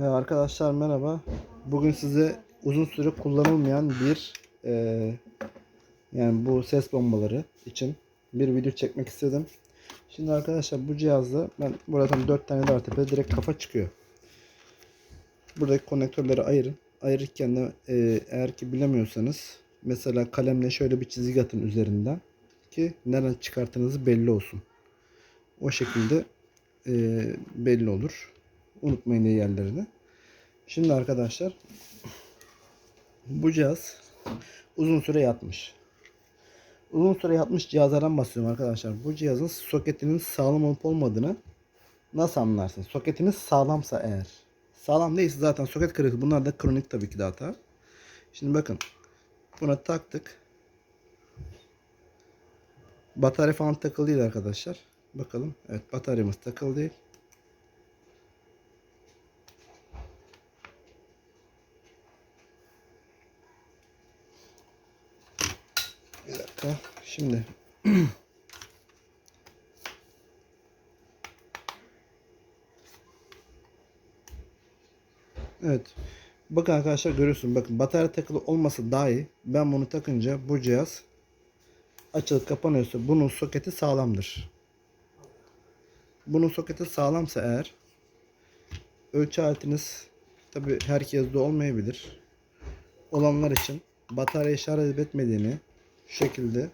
Ee, Arkadaşlar merhaba. Bugün size uzun süre kullanılmayan bir eee, yani bu ses bombaları için bir video çekmek istedim. Şimdi arkadaşlar bu cihazda ben buradan 4 tane de tepede direkt kafa çıkıyor. Buradaki konnektörleri ayırın. Ayırırken de eee, eğer ki bilemiyorsanız mesela kalemle şöyle bir çizgi atın üzerinden ki nereden çıkarttığınız belli olsun. O şekilde eee, belli olur. Unutmayın diye yerlerini. Şimdi arkadaşlar bu cihaz uzun süre yatmış. Uzun süre yatmış cihazlardan bahsediyorum arkadaşlar. Bu cihazın soketinin sağlam olup olmadığını nasıl anlarsın? Soketiniz sağlamsa eğer. Sağlam değilse zaten soket kırıklığı. Bunlar da kronik tabii ki de hata. Şimdi bakın. Buna taktık. Batarya falan takılı değil arkadaşlar. Bakalım. Evet bataryamız takılı değil. Bir dakika. Şimdi Evet. Bakın arkadaşlar görüyorsun. Bakın batarya takılı olması dahi ben bunu takınca bu cihaz açılıp kapanıyorsa bunun soketi sağlamdır. Bunun soketi sağlamsa eğer ölçü aletiniz tabi herkeste olmayabilir. Olanlar için batarya edip etmediğini şu şekilde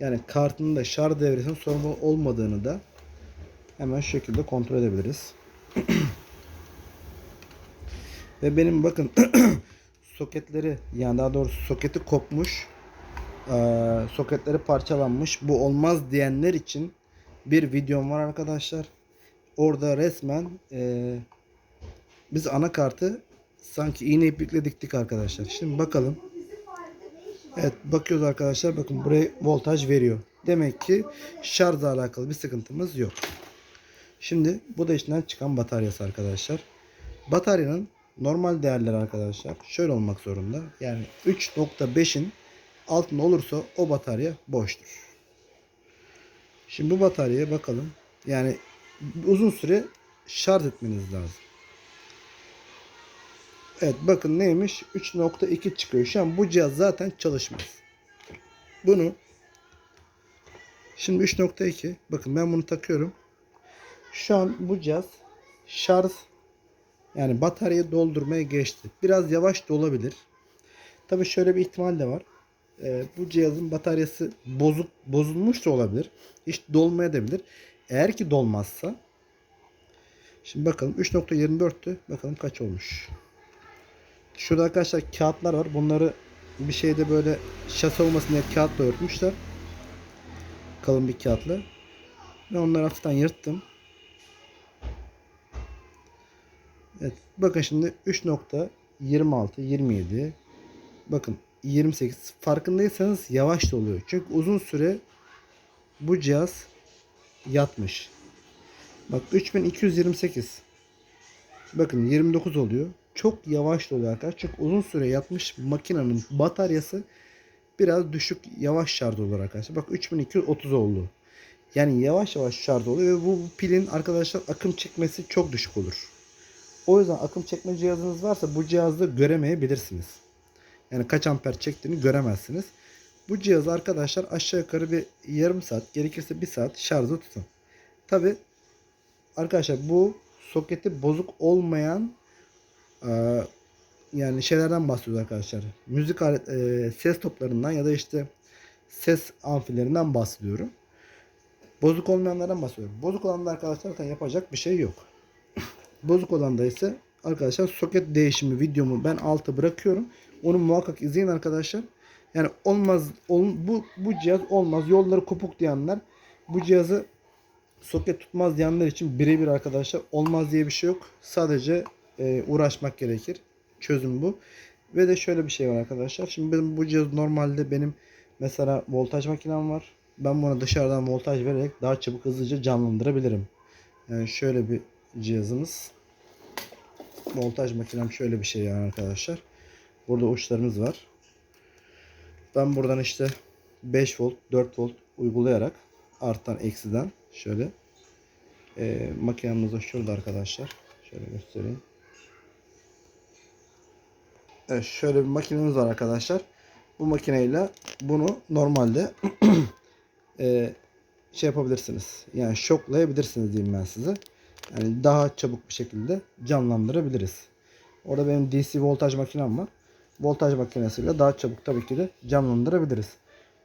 yani kartının da şarj devresinin sorun olmadığını da hemen şu şekilde kontrol edebiliriz. Ve benim bakın soketleri yani daha doğrusu soketi kopmuş soketleri parçalanmış bu olmaz diyenler için bir videom var arkadaşlar. Orada resmen eee, biz anakartı sanki iğne iplikle diktik arkadaşlar. Şimdi bakalım. Evet bakıyoruz arkadaşlar. Bakın buraya voltaj veriyor. Demek ki şarjla alakalı bir sıkıntımız yok. Şimdi bu da içinden çıkan bataryası arkadaşlar. Bataryanın normal değerleri arkadaşlar şöyle olmak zorunda. Yani 3.5'in altında olursa o batarya boştur. Şimdi bu bataryaya bakalım. Yani uzun süre şarj etmeniz lazım. Evet bakın neymiş? 3.2 çıkıyor. Şu an bu cihaz zaten çalışmaz. Bunu şimdi 3.2 bakın ben bunu takıyorum. Şu an bu cihaz şarj yani bataryayı doldurmaya geçti. Biraz yavaş da olabilir. Tabi şöyle bir ihtimal de var. Ee, bu cihazın bataryası bozuk bozulmuş da olabilir. Hiç dolmayabilir. Eğer ki dolmazsa şimdi bakalım 3.24'tü. Bakalım kaç olmuş. Şurada arkadaşlar kağıtlar var. Bunları bir şeyde böyle şase olmasın diye kağıtla örtmüşler. Kalın bir kağıtla. Ben onları hafiften yırttım. Evet. Bakın şimdi 3.26, 27. Bakın 28. Farkındaysanız yavaş da oluyor. Çünkü uzun süre bu cihaz yatmış. Bak 3228. Bakın 29 oluyor. Çok yavaş doluyor arkadaşlar. Çünkü uzun süre yatmış makinenin bataryası biraz düşük yavaş şarj olur arkadaşlar. Bak 3230 oldu. Yani yavaş yavaş şarj oluyor ve bu, pilin arkadaşlar akım çekmesi çok düşük olur. O yüzden akım çekme cihazınız varsa bu cihazda göremeyebilirsiniz. Yani kaç amper çektiğini göremezsiniz. Bu cihazı arkadaşlar aşağı yukarı bir yarım saat gerekirse bir saat şarjı tutun. Tabi arkadaşlar bu soketi bozuk olmayan ee, yani şeylerden bahsediyoruz arkadaşlar. Müzik alet, e, ses toplarından ya da işte ses amfilerinden bahsediyorum. Bozuk olmayanlardan bahsediyorum. Bozuk olanlar arkadaşlar zaten yapacak bir şey yok. Bozuk olanda ise arkadaşlar soket değişimi videomu ben alta bırakıyorum. Onu muhakkak izleyin arkadaşlar. Yani olmaz ol, bu bu cihaz olmaz. Yolları kopuk diyenler bu cihazı soket tutmaz diyenler için birebir arkadaşlar olmaz diye bir şey yok. Sadece e, uğraşmak gerekir. Çözüm bu. Ve de şöyle bir şey var arkadaşlar. Şimdi benim bu cihaz normalde benim mesela voltaj makinem var. Ben buna dışarıdan voltaj vererek daha çabuk hızlıca canlandırabilirim. Yani şöyle bir cihazımız. Voltaj makinem şöyle bir şey yani arkadaşlar. Burada uçlarımız var. Ben buradan işte 5 volt 4 volt uygulayarak arttan eksiden şöyle e, makinamız da şurada arkadaşlar. Şöyle göstereyim. Evet, şöyle bir makinemiz var arkadaşlar. Bu makineyle bunu normalde e, şey yapabilirsiniz. Yani şoklayabilirsiniz diyeyim ben size. Yani daha çabuk bir şekilde canlandırabiliriz. Orada benim DC voltaj makinem var. Voltaj makinesiyle daha çabuk tabii ki de canlandırabiliriz.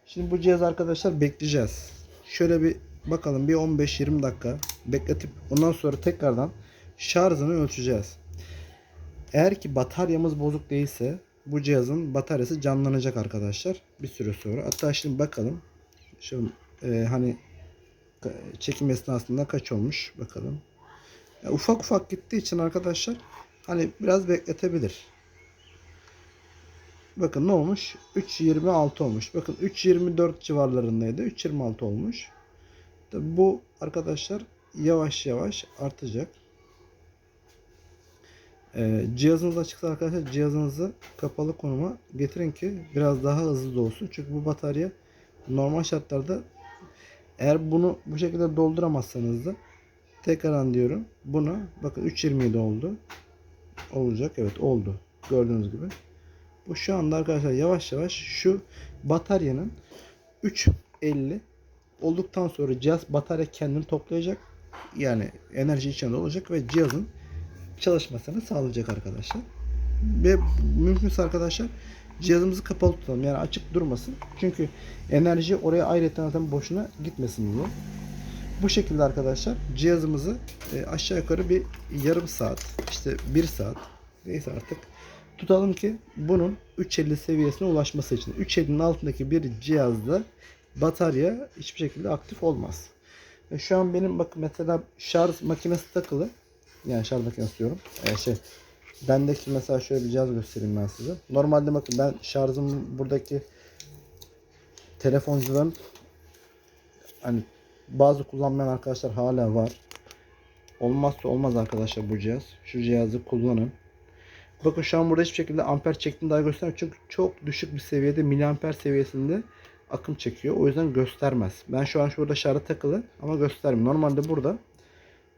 Şimdi bu cihaz arkadaşlar bekleyeceğiz. Şöyle bir bakalım bir 15-20 dakika bekletip ondan sonra tekrardan şarjını ölçeceğiz. Eğer ki bataryamız bozuk değilse bu cihazın bataryası canlanacak arkadaşlar bir süre sonra. Hatta şimdi bakalım. Şu e, hani çekim esnasında kaç olmuş bakalım. Ya ufak ufak gittiği için arkadaşlar hani biraz bekletebilir. Bakın ne olmuş? 3.26 olmuş. Bakın 3.24 civarlarındaydı. 3.26 olmuş. Tabi bu arkadaşlar yavaş yavaş artacak. Ee, cihazınız açıksa arkadaşlar cihazınızı kapalı konuma getirin ki biraz daha hızlı dolsun. Çünkü bu batarya normal şartlarda eğer bunu bu şekilde dolduramazsanız da tekrardan diyorum buna bakın 3.27 oldu. Olacak evet oldu. Gördüğünüz gibi. Bu şu anda arkadaşlar yavaş yavaş şu bataryanın 3.50 olduktan sonra cihaz batarya kendini toplayacak. Yani enerji içinde olacak ve cihazın çalışmasını sağlayacak arkadaşlar. Ve mümkünse arkadaşlar cihazımızı kapalı tutalım. Yani açık durmasın. Çünkü enerji oraya ayrıca zaten boşuna gitmesin diye. Bu şekilde arkadaşlar cihazımızı e, aşağı yukarı bir yarım saat işte bir saat neyse artık tutalım ki bunun 350 seviyesine ulaşması için 350'nin altındaki bir cihazda batarya hiçbir şekilde aktif olmaz. E, şu an benim bakın mesela şarj makinesi takılı. Yani şarj makinesi diyorum. E, şey bendeki mesela şöyle bir cihaz göstereyim ben size. Normalde bakın ben şarjım buradaki telefoncuların hani bazı kullanmayan arkadaşlar hala var. Olmazsa olmaz arkadaşlar bu cihaz. Şu cihazı kullanın. Bakın şu an burada hiçbir şekilde amper çektiğini daha göstermiyor. Çünkü çok düşük bir seviyede miliamper seviyesinde akım çekiyor. O yüzden göstermez. Ben şu an şurada şarjı takılı ama göstermiyor. Normalde burada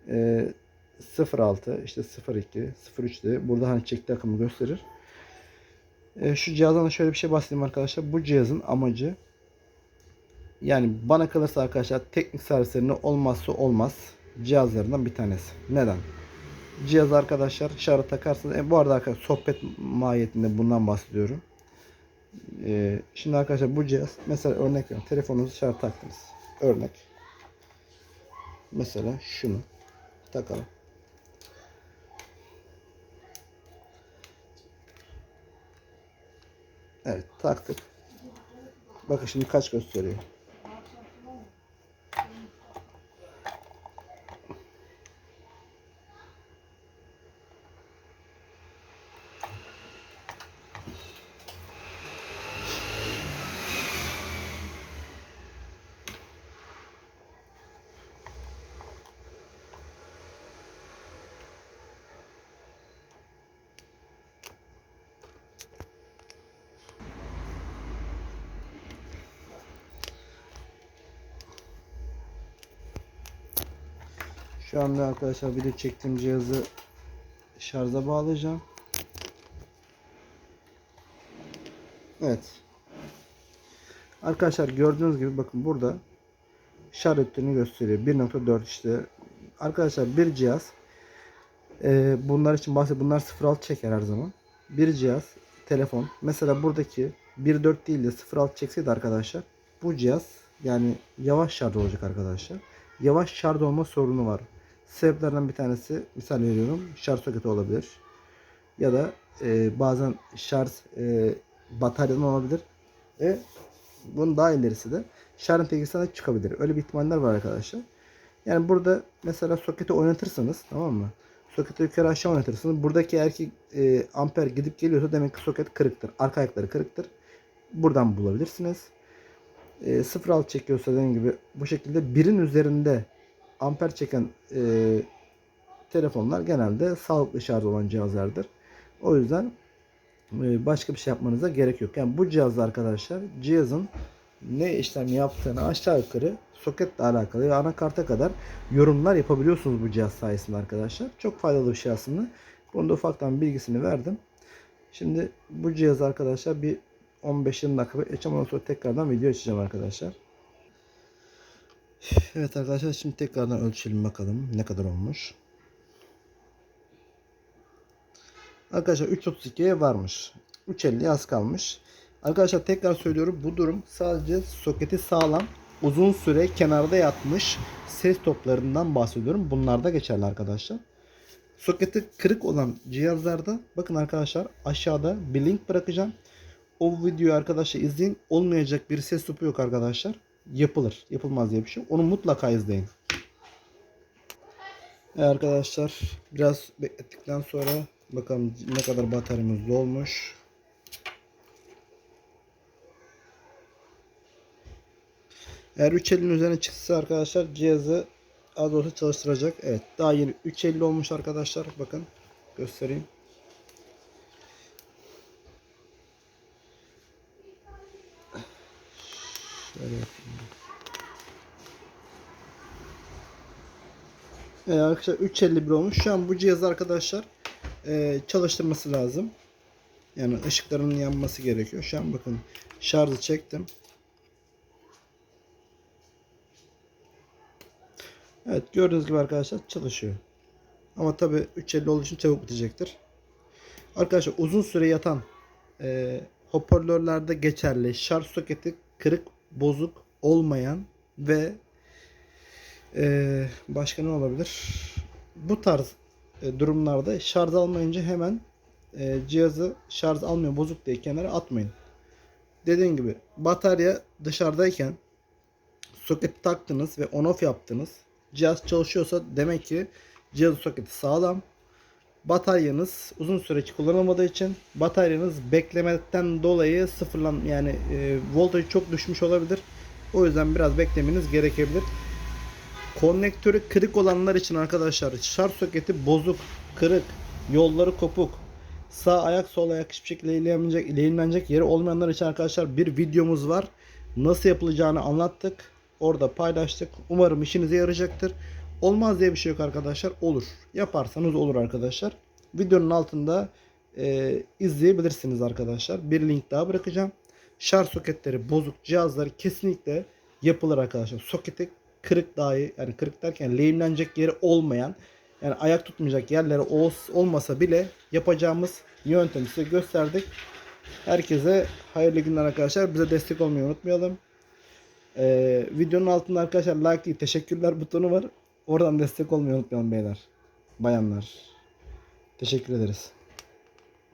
e, 0.6 işte 0.2 0.3'te burada hani çektiği akımı gösterir. E, şu cihazdan da şöyle bir şey bahsedeyim arkadaşlar. Bu cihazın amacı yani bana kalırsa arkadaşlar teknik servislerinde olmazsa olmaz cihazlarından bir tanesi. Neden? Cihaz arkadaşlar şarjı takarsınız. E, bu arada arkadaşlar sohbet mahiyetinde bundan bahsediyorum. E, şimdi arkadaşlar bu cihaz mesela örnek veriyorum. Telefonunuzu şarj taktınız. Örnek. Mesela şunu takalım. Evet taktık. Bakın şimdi kaç gösteriyor. Şu anda arkadaşlar video çektiğim cihazı şarja bağlayacağım. Evet. Arkadaşlar gördüğünüz gibi bakın burada şarj ötlerini gösteriyor. 1.4 işte. Arkadaşlar bir cihaz e, bunlar için bahsediyorum. Bunlar 0.6 çeker her zaman. Bir cihaz telefon. Mesela buradaki 1.4 değil de 0.6 çekseydi arkadaşlar bu cihaz yani yavaş şarj olacak arkadaşlar. Yavaş şarj olma sorunu var. Sebeplerden bir tanesi misal veriyorum şarj soketi olabilir. Ya da e, bazen şarj e, bataryadan olabilir. Ve bunun daha ilerisi de şarjın tekisinden çıkabilir. Öyle bir ihtimaller var arkadaşlar. Yani burada mesela soketi oynatırsanız tamam mı? Soketi yukarı aşağı oynatırsınız. Buradaki eğer ki e, amper gidip geliyorsa demek ki soket kırıktır. Arka ayakları kırıktır. Buradan bulabilirsiniz. E, 0.6 çekiyorsa dediğim gibi bu şekilde birin üzerinde amper çeken e, telefonlar genelde sağlıklı şarj olan cihazlardır. O yüzden e, başka bir şey yapmanıza gerek yok. Yani bu cihazda arkadaşlar cihazın ne işlem yaptığını aşağı yukarı soketle alakalı ve anakarta kadar yorumlar yapabiliyorsunuz bu cihaz sayesinde arkadaşlar. Çok faydalı bir şey aslında. Bunu da ufaktan bilgisini verdim. Şimdi bu cihaz arkadaşlar bir 15-20 dakika bekleyeceğim. Ondan sonra tekrardan video açacağım arkadaşlar. Evet arkadaşlar şimdi tekrardan ölçelim bakalım ne kadar olmuş. Arkadaşlar 3.32'ye varmış. 3.50'ye az kalmış. Arkadaşlar tekrar söylüyorum bu durum sadece soketi sağlam uzun süre kenarda yatmış ses toplarından bahsediyorum. Bunlar da geçerli arkadaşlar. Soketi kırık olan cihazlarda bakın arkadaşlar aşağıda bir link bırakacağım. O videoyu arkadaşlar izleyin. Olmayacak bir ses topu yok arkadaşlar. Yapılır. Yapılmaz diye bir şey. Onu mutlaka izleyin. Evet arkadaşlar biraz beklettikten sonra bakalım ne kadar bataryamız dolmuş. Eğer 350'nin üzerine çıksa arkadaşlar cihazı az olsa çalıştıracak. Evet daha yeni 350 olmuş arkadaşlar. Bakın göstereyim. Şöyle yapayım. Evet arkadaşlar 351 olmuş. Şu an bu cihaz arkadaşlar e, çalıştırması lazım. Yani ışıklarının yanması gerekiyor. Şu an bakın şarjı çektim. Evet gördüğünüz gibi arkadaşlar çalışıyor. Ama tabi 350 olduğu için çabuk bitecektir. Arkadaşlar uzun süre yatan e, hoparlörlerde geçerli şarj soketi kırık bozuk olmayan ve e, başka ne olabilir? Bu tarz e, durumlarda şarj almayınca hemen e, cihazı şarj almıyor bozuk diye kenara atmayın. Dediğim gibi batarya dışarıdayken soketi taktınız ve on off yaptınız. Cihaz çalışıyorsa demek ki cihazın soketi sağlam. Bataryanız uzun süre kullanılmadığı için bataryanız beklemekten dolayı sıfırlan yani e, voltajı çok düşmüş olabilir. O yüzden biraz beklemeniz gerekebilir. Konnektörü kırık olanlar için arkadaşlar şarj soketi bozuk, kırık, yolları kopuk, sağ ayak sol ayak hiçbir şekilde eğilemeyecek, eğilmenecek yeri olmayanlar için arkadaşlar bir videomuz var. Nasıl yapılacağını anlattık. Orada paylaştık. Umarım işinize yarayacaktır. Olmaz diye bir şey yok arkadaşlar. Olur. Yaparsanız olur arkadaşlar. Videonun altında e, izleyebilirsiniz arkadaşlar. Bir link daha bırakacağım. Şarj soketleri bozuk cihazları kesinlikle yapılır arkadaşlar. Soketi kırık dahi yani kırık derken lehimlenecek yeri olmayan yani ayak tutmayacak yerleri ol- olmasa bile yapacağımız yöntemi size gösterdik. Herkese hayırlı günler arkadaşlar. Bize destek olmayı unutmayalım. Ee, videonun altında arkadaşlar like değil teşekkürler butonu var. Oradan destek olmayı unutmayalım beyler. Bayanlar. Teşekkür ederiz.